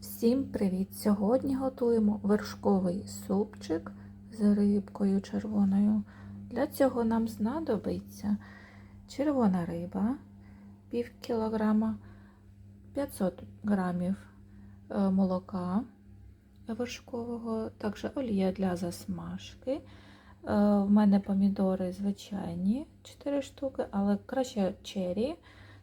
Всім привіт! Сьогодні готуємо вершковий супчик з рибкою червоною. Для цього нам знадобиться червона риба, пів кілограма, 500 грамів е, молока вершкового, також олія для засмажки. Е, В мене помідори звичайні 4 штуки, але краще чері,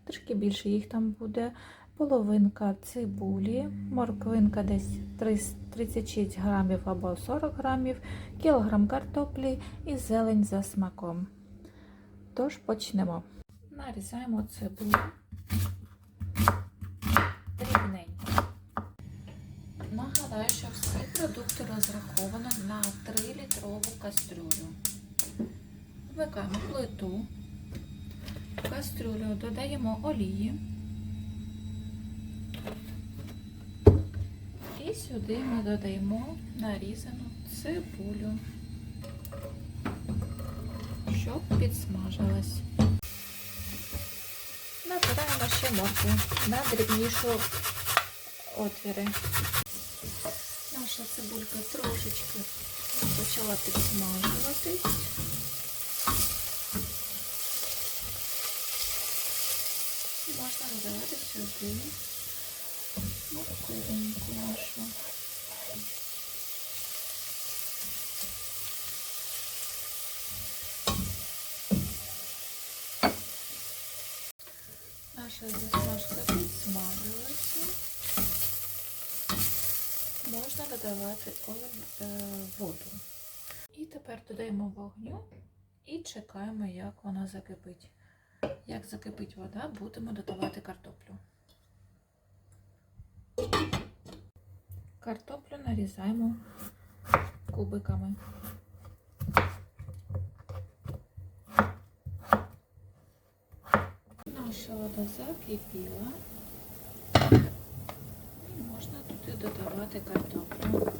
трішки більше їх там буде половинка цибулі, морквинка десь 36 грамів або 40 грамів, кілограм картоплі і зелень за смаком. Тож почнемо. Нарізаємо цибулю дрібненько. Нагадаю, що всі продукти розраховано на 3-літрову кастрюлю. Вмикаємо плиту, в кастрюлю додаємо олії. І сюди ми додаємо нарізану цибулю, щоб підсмажилась. Набираємо ще моркву на дрібнішу отвіри. Наша цибулька трошечки почала підсмажуватись. Можна додавати сюди морковинку нашу. Наша засмажка підсмажилася. Можна додавати воду. І тепер додаємо вогню і чекаємо, як вона закипить. Як закипить вода, будемо додавати картоплю. Картоплю нарізаємо кубиками. Наша вода закипіла. І можна туди додавати картоплю.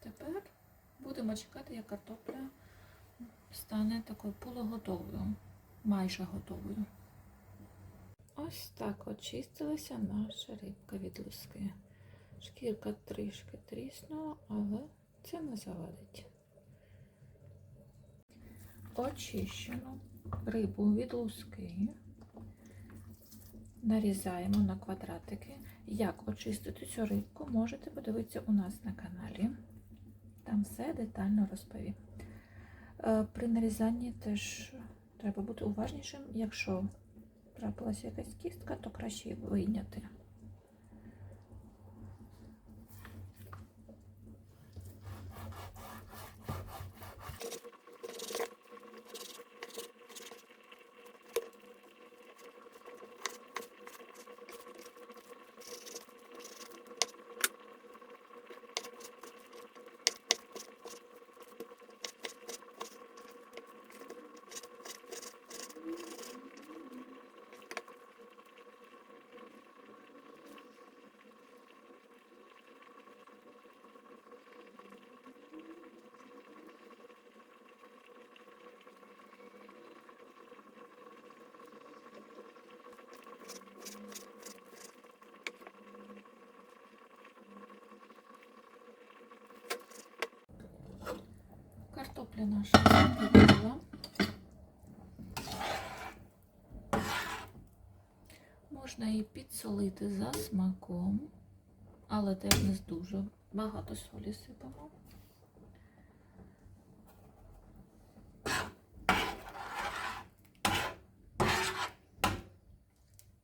Тепер будемо чекати, як картопля стане такою полуготовою, майже готовою. Ось так очистилася наша рибка від луски. Шкірка трішки тріснула, але це не завадить. Очищену рибу від луски нарізаємо на квадратики. Як очистити цю рибку, можете подивитися у нас на каналі. Там все детально розповім. Е, При нарізанні теж треба бути уважнішим. Якщо трапилася якась кістка, то краще її вийняти. Картопля наша закипіла. Можна її підсолити за смаком, але теж не дуже багато солі сипемо.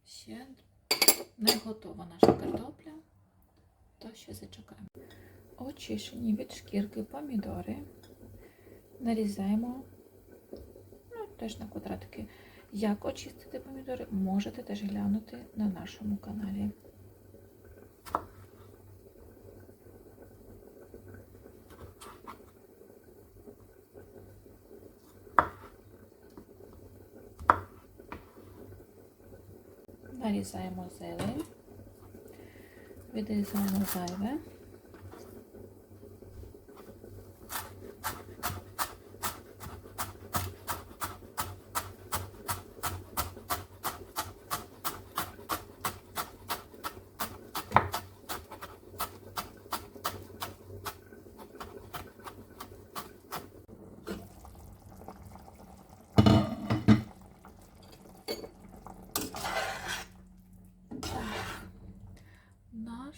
Ще не готова наша картопля, то ще зачекаємо. Очищені від шкірки помідори нарізаємо ну, теж на квадратики. Як очистити помідори, можете теж глянути на нашому каналі. Нарізаємо зелень, відрізаємо зайве.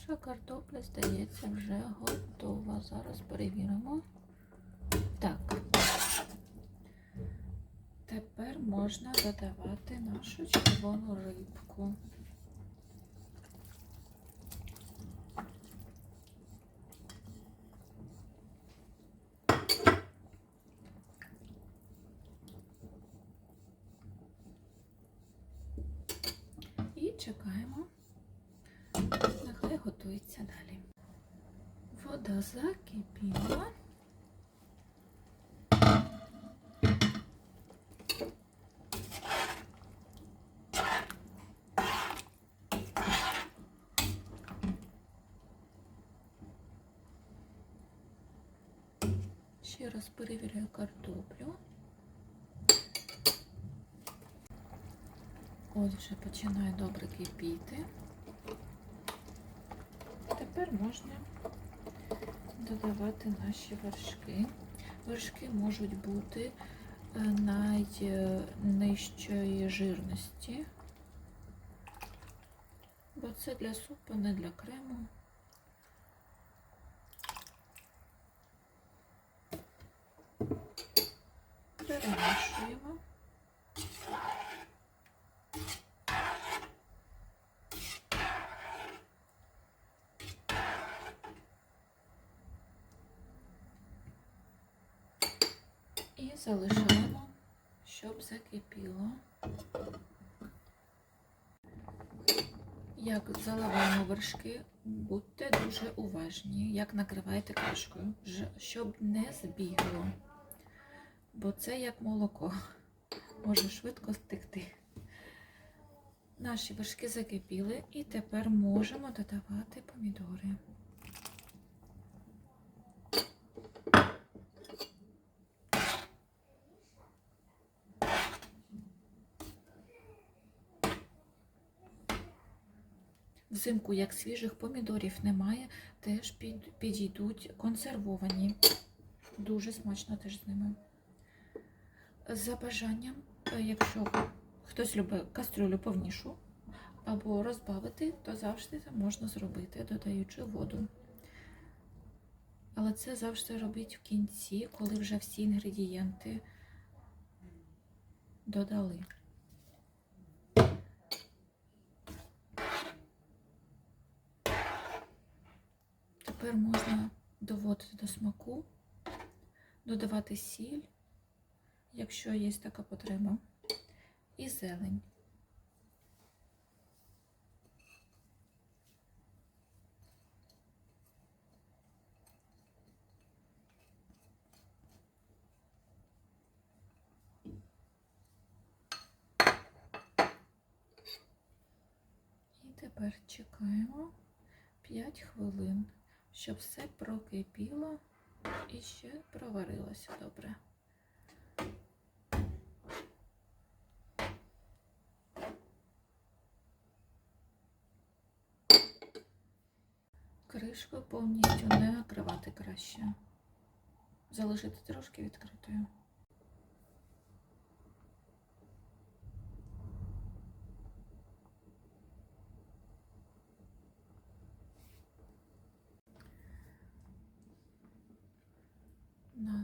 Наша картопля, здається, вже готова. Зараз перевіримо. Так. Тепер можна додавати нашу червону рибку. Чекаємо. Готується далі. Вода закипіла. Ще раз перевіряю картоплю. Ось вже починає добре кипіти. Тепер можна додавати наші вершки. Вершки можуть бути е, найнижчої жирності, бо це для супу, не для крему. Перемішуємо. І залишаємо, щоб закипіло. Як заливаємо вершки, будьте дуже уважні, як накриваєте кришкою, щоб не збігло. Бо це як молоко, може швидко стекти. Наші вершки закипіли і тепер можемо додавати помідори. Взимку, як свіжих помідорів немає, теж під, підійдуть консервовані. Дуже смачно теж з ними. За бажанням, е, якщо хтось любить кастрюлю повнішу або розбавити, то завжди це можна зробити, додаючи воду. Але це завжди робіть в кінці, коли вже всі інгредієнти додали. Тепер можна доводити до смаку, додавати сіль, якщо є така потреба, і зелень. Тепер чекаємо 5 хвилин, щоб все прокипіло і ще проварилося добре. Кришку повністю не накривати краще. Залишити трошки відкритою.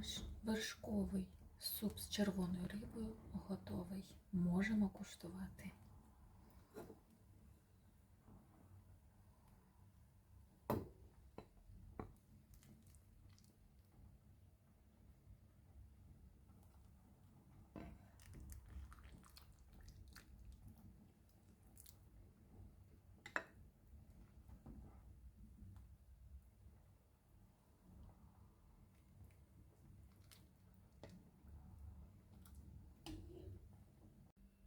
Наш вершковий суп з червоною рибою готовий. Можемо куштувати.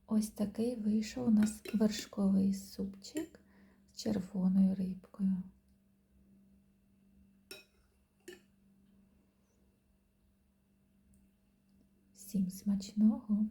Ось такий вийшов у нас вершковий супчик з червоною рибкою. Всім смачного!